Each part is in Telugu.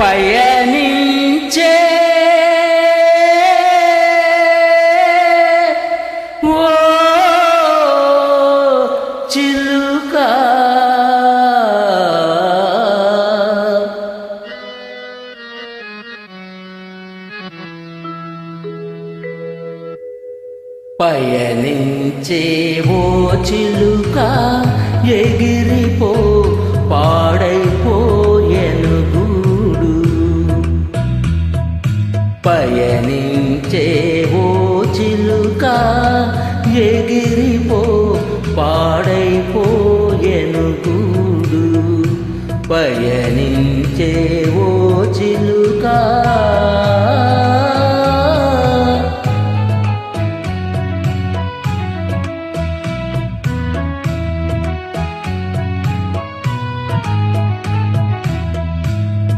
పయనించే ఓ చిలుక. పయనించే ఓ చిలుక ఎగిరిపో పయనించే ఓ చిలుక ఎగిరిపో పాడైపోయెను గూడు. పయనించే ఓ చిలుకా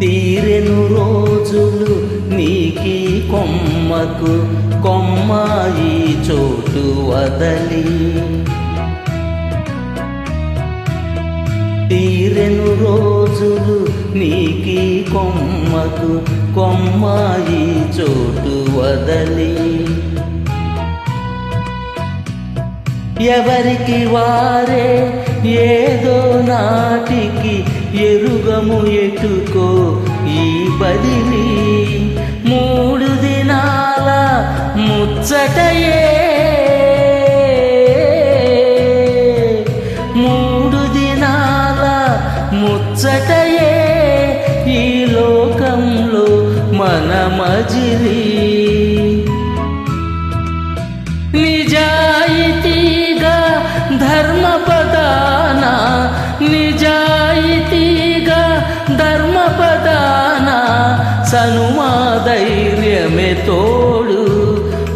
తీరెను రోజులు నీకి కొమ్మకు కొమ్మాయి చోటు వదలి. తీరెను రోజులు నీకి కొమ్మకు కొమ్మాయి చోటు వదలి. ఎవరికి వారే ఏదో నాటికి ఎరుగము ఎటుకో ఈ బదిలి. మూడు దినాల ముచ్చటయే. మూడు దినాల ముచ్చటయే. ఈ లోకంలో మన మజిలీ నిజాయితీగా ధర్మపదాన సనుమా ధైర్యమే తోడు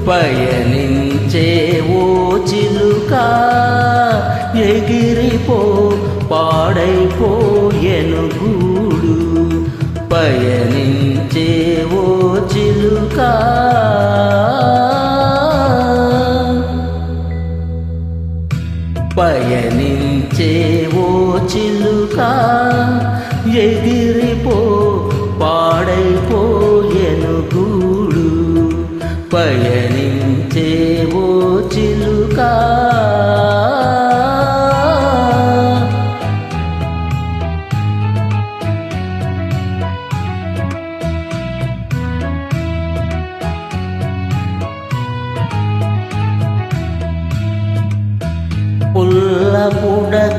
పయనించే ఓ చిలుక ఎగిరిపో పాడైపో పయనించే ఓ చిలుక ఎగిరిపో పాడైపోయెను గూడు పయని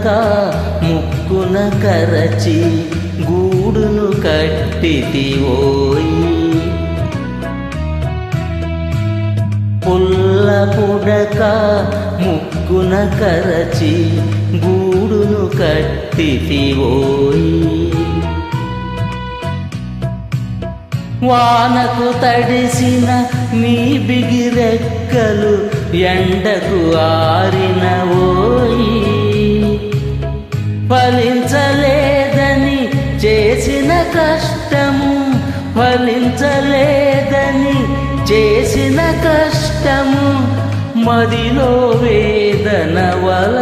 పుడక ముక్కున కరచి గూడును కట్టితివోయి పుల్ల పుడక ముక్కున కరచి గూడును కట్టితివోయి వానకు తడిసిన మీ బిగిరెక్కలు ఎండకు ఆరిన ఓయి. ఫలించలేదని చేసిన కష్టము ఫలించలేదని చేసిన కష్టము. మదిలో వేదన వల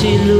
పయనించే ఓ చిలుక ఎగిరిపో